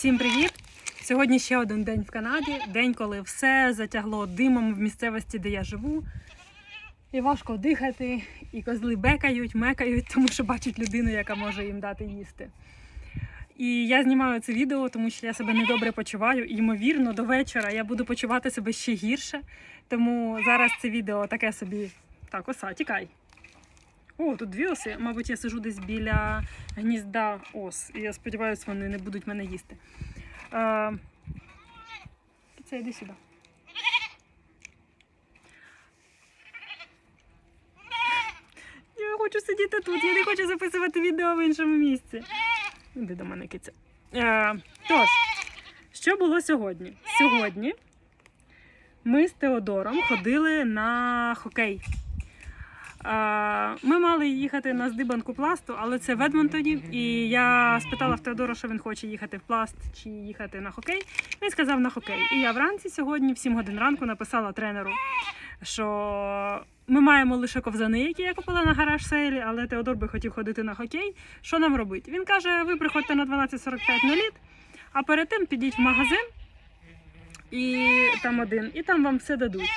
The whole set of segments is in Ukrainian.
Всім привіт! Сьогодні ще один день в Канаді. День, коли все затягло димом в місцевості, де я живу. І важко дихати, і козли бекають, мекають, тому що бачать людину, яка може їм дати їсти. І я знімаю це відео, тому що я себе недобре почуваю. І, ймовірно, до вечора я буду почувати себе ще гірше. Тому зараз це відео таке собі. Так, оса, тікай. О, тут дві оси. Мабуть, я сижу десь біля гнізда ос. І я сподіваюся, вони не будуть мене їсти. Е, Це йди сюди. Я хочу сидіти тут, я не хочу записувати відео в іншому місці. Іди до мене киця. Е, тож, що було сьогодні? Сьогодні ми з Теодором ходили на хокей. Ми мали їхати на здибанку пласту, але це в Едмонтоні. І я спитала в Теодора, що він хоче їхати в пласт чи їхати на хокей. Він сказав на хокей. І я вранці сьогодні, в 7 годин ранку, написала тренеру, що ми маємо лише ковзани, які я купила на гараж сейлі, але Теодор би хотів ходити на хокей. Що нам робити? Він каже: ви приходьте на 12.45 на лід, а перед тим підіть в магазин і там один, і там вам все дадуть.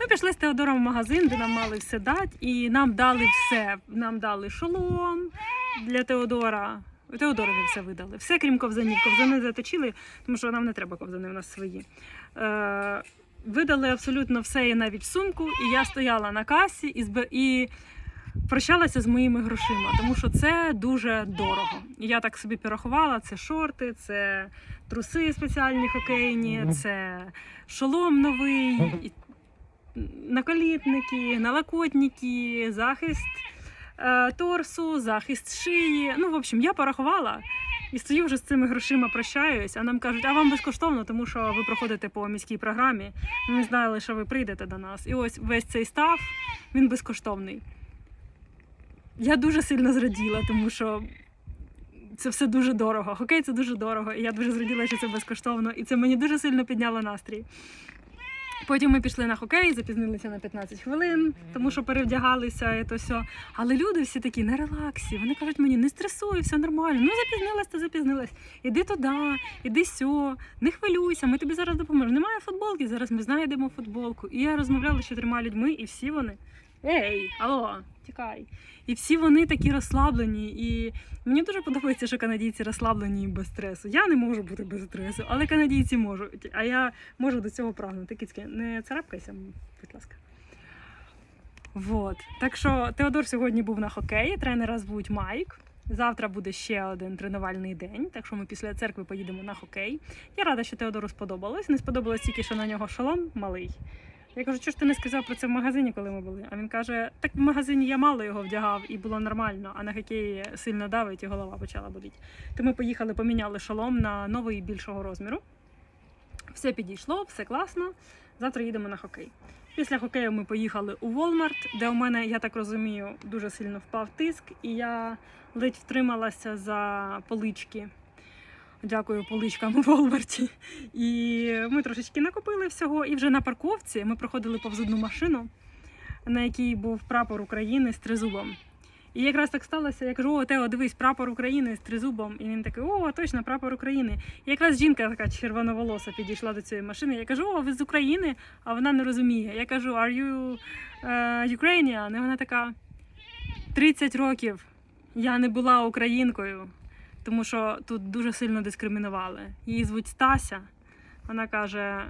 Ми пішли з Теодором в магазин, де нам мали все дати, і нам дали все. Нам дали шолом для Теодора. Теодорові все видали. Все, крім ковзанів. Ковзани заточили, тому що нам не треба ковзани, у нас свої. Е, видали абсолютно все і навіть сумку. І я стояла на касі і, зб... і прощалася з моїми грошима, тому що це дуже дорого. І я так собі порахувала: це шорти, це труси спеціальні хокейні, це шолом новий. Наколітники, налокотники, захист е, торсу, захист шиї. Ну, в общем, я порахувала і стою вже з цими грошима, прощаюсь, а нам кажуть, а вам безкоштовно, тому що ви проходите по міській програмі. Ми знали, що ви прийдете до нас. І ось весь цей став, він безкоштовний. Я дуже сильно зраділа, тому що. Це все дуже дорого. Хокей це дуже дорого. І я дуже зраділа, що це безкоштовно. І це мені дуже сильно підняло настрій. Потім ми пішли на хокей, запізнилися на 15 хвилин, тому що перевдягалися і то все. Але люди всі такі на релаксі. Вони кажуть мені, не стресуй, все нормально. Ну запізнилась, то запізнилась. Іди туди, іди сьо, не хвилюйся, ми тобі зараз допоможемо. Немає футболки, зараз ми знайдемо футболку. І я розмовляла з чотирма людьми, і всі вони. Ей, алло, тікай. І всі вони такі розслаблені. І мені дуже подобається, що канадійці розслаблені і без стресу. Я не можу бути без стресу, але канадійці можуть. А я можу до цього прагнути. Кицьки, не царапкайся, будь ласка. Вот. Так що Теодор сьогодні був на хокеї, тренера звуть Майк. Завтра буде ще один тренувальний день, так що ми після церкви поїдемо на хокей. Я рада, що Теодору сподобалось. Не сподобалось тільки, що на нього шолом малий. Я кажу, що ж ти не сказав про це в магазині, коли ми були? А він каже: так в магазині я мало його вдягав і було нормально, а на хокеї сильно давить і голова почала боліти. То ми поїхали, поміняли шолом на новий більшого розміру. Все підійшло, все класно. Завтра їдемо на хокей. Після хокею ми поїхали у Walmart, де у мене, я так розумію, дуже сильно впав тиск, і я ледь втрималася за полички. Дякую поличкам у Волмарті. І ми трошечки накопили всього. І вже на парковці ми проходили повз одну машину, на якій був прапор України з тризубом. І якраз так сталося, я кажу, о, Тео, дивись, прапор України з тризубом. І він такий, о, точно, прапор України. І якраз жінка така червоноволоса підійшла до цієї машини. Я кажу, о, ви з України, а вона не розуміє. Я кажу, are you uh, Ukrainian? І вона така 30 років. Я не була українкою тому що тут дуже сильно дискримінували. Її звуть Стася. Вона каже: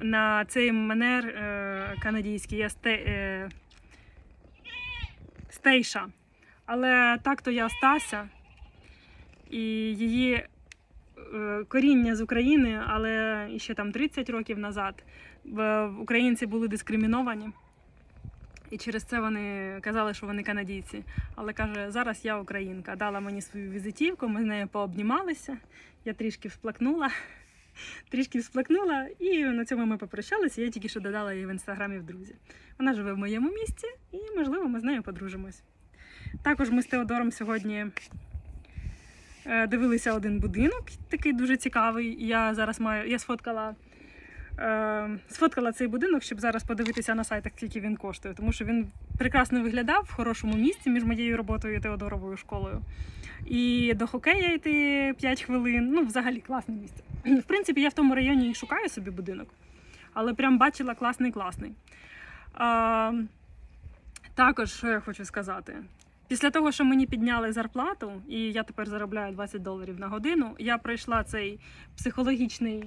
на цей манер е, канадійський я сте, е, стейша. Але так-то я Стася, і її е, коріння з України, але ще там 30 років назад українці були дискриміновані. І через це вони казали, що вони канадійці. Але каже, зараз я українка. Дала мені свою візитівку, ми з нею пообнімалися. Я трішки всплакнула, трішки всплакнула, і на цьому ми попрощалися. Я тільки що додала її в інстаграмі в друзі. Вона живе в моєму місті, і можливо ми з нею подружимось. Також ми з Теодором сьогодні е, дивилися один будинок, такий дуже цікавий. Я зараз маю, я сфоткала сфоткала цей будинок, щоб зараз подивитися на сайтах, скільки він коштує, тому що він прекрасно виглядав в хорошому місці між моєю роботою і Теодоровою школою. І до хокея йти 5 хвилин. Ну, взагалі класне місце. В принципі, я в тому районі і шукаю собі будинок, але прям бачила класний класний. А, також, що я хочу сказати. Після того, що мені підняли зарплату, і я тепер заробляю 20 доларів на годину, я пройшла цей психологічний, е,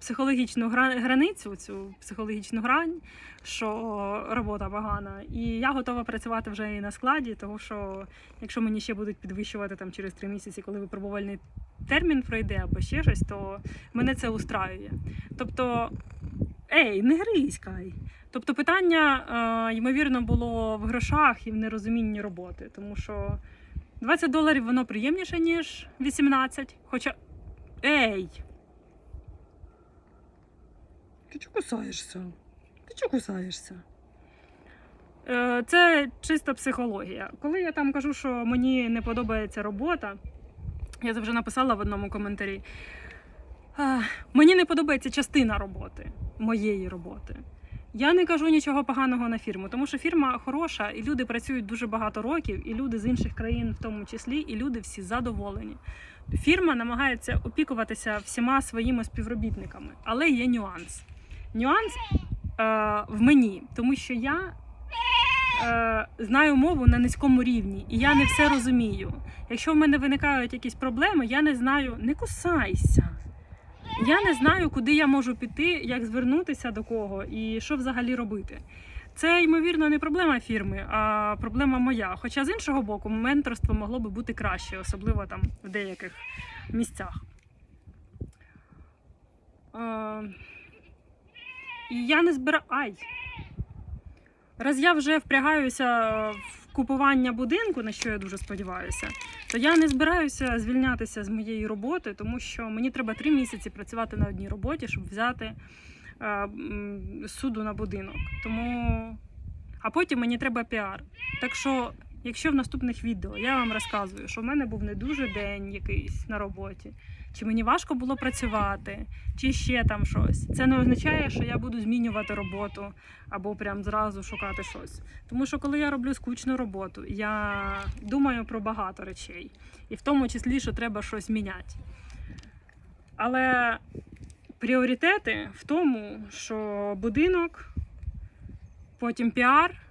психологічну границю, цю психологічну грань, що робота погана. І я готова працювати вже і на складі, тому що якщо мені ще будуть підвищувати там через три місяці, коли випробувальний термін пройде або ще щось, то мене це устраює. Тобто, ей, не гризь, Кай. Тобто питання, е, ймовірно, було в грошах і в нерозумінні роботи, тому що 20 доларів воно приємніше, ніж 18. Хоча. Ей! Ти чого кусаєшся? Ти чого кусаєшся? Е, Це чиста психологія. Коли я там кажу, що мені не подобається робота, я це вже написала в одному коментарі. е, Мені не подобається частина роботи, моєї роботи. Я не кажу нічого поганого на фірму, тому що фірма хороша, і люди працюють дуже багато років, і люди з інших країн в тому числі, і люди всі задоволені. Фірма намагається опікуватися всіма своїми співробітниками, але є нюанс. Нюанс е, в мені, тому що я е, знаю мову на низькому рівні, і я не все розумію. Якщо в мене виникають якісь проблеми, я не знаю, не кусайся. Я не знаю, куди я можу піти, як звернутися до кого і що взагалі робити. Це, ймовірно, не проблема фірми, а проблема моя. Хоча з іншого боку, менторство могло би бути краще, особливо там в деяких місцях. І я не збираю. Ай! Раз я вже впрягаюся в купування будинку, на що я дуже сподіваюся, то я не збираюся звільнятися з моєї роботи, тому що мені треба три місяці працювати на одній роботі, щоб взяти е, суду на будинок. Тому а потім мені треба піар. Так що, якщо в наступних відео я вам розказую, що в мене був не дуже день якийсь на роботі, чи мені важко було працювати, чи ще там щось, це не означає, що я буду змінювати роботу або прям зразу шукати щось. Тому що коли я роблю скучну роботу, я думаю про багато речей, і в тому числі, що треба щось міняти. Але пріоритети в тому, що будинок, потім піар,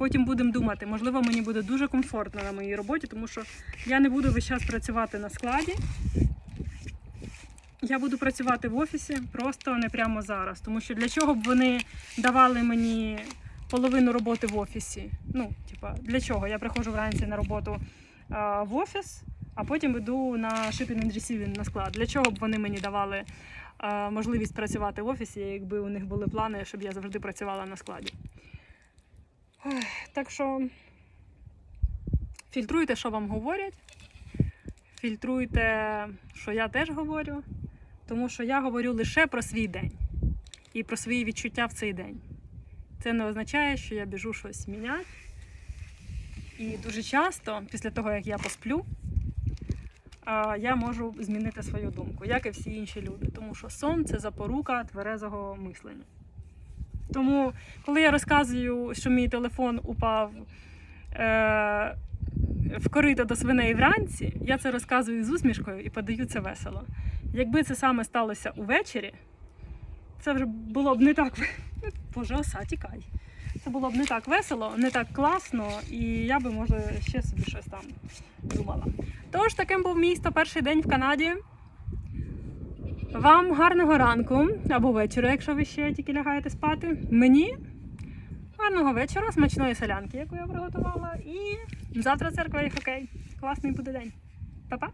потім будемо думати, можливо, мені буде дуже комфортно на моїй роботі, тому що я не буду весь час працювати на складі. Я буду працювати в офісі просто не прямо зараз. Тому що для чого б вони давали мені половину роботи в офісі? Ну, типа, для чого? Я приходжу вранці на роботу а, в офіс, а потім йду на shipping and receiving на склад. Для чого б вони мені давали а, можливість працювати в офісі, якби у них були плани, щоб я завжди працювала на складі? Так що фільтруйте, що вам говорять. Фільтруйте, що я теж говорю, тому що я говорю лише про свій день і про свої відчуття в цей день. Це не означає, що я біжу щось міняти. І дуже часто, після того, як я посплю, я можу змінити свою думку, як і всі інші люди. Тому що сон це запорука тверезого мислення. Тому, коли я розказую, що мій телефон упав е, в корито до свиней вранці, я це розказую з усмішкою і подаю це весело. Якби це саме сталося увечері, це вже було б не так. Боже, оса, тікай. Це було б не так весело, не так класно, і я би, може, ще собі щось там думала. Тож, таким був мій 101 день в Канаді. Вам гарного ранку або вечора, якщо ви ще тільки лягаєте спати. Мені гарного вечора, смачної солянки, яку я приготувала. І завтра церква і хокей. Класний буде день. Па-па!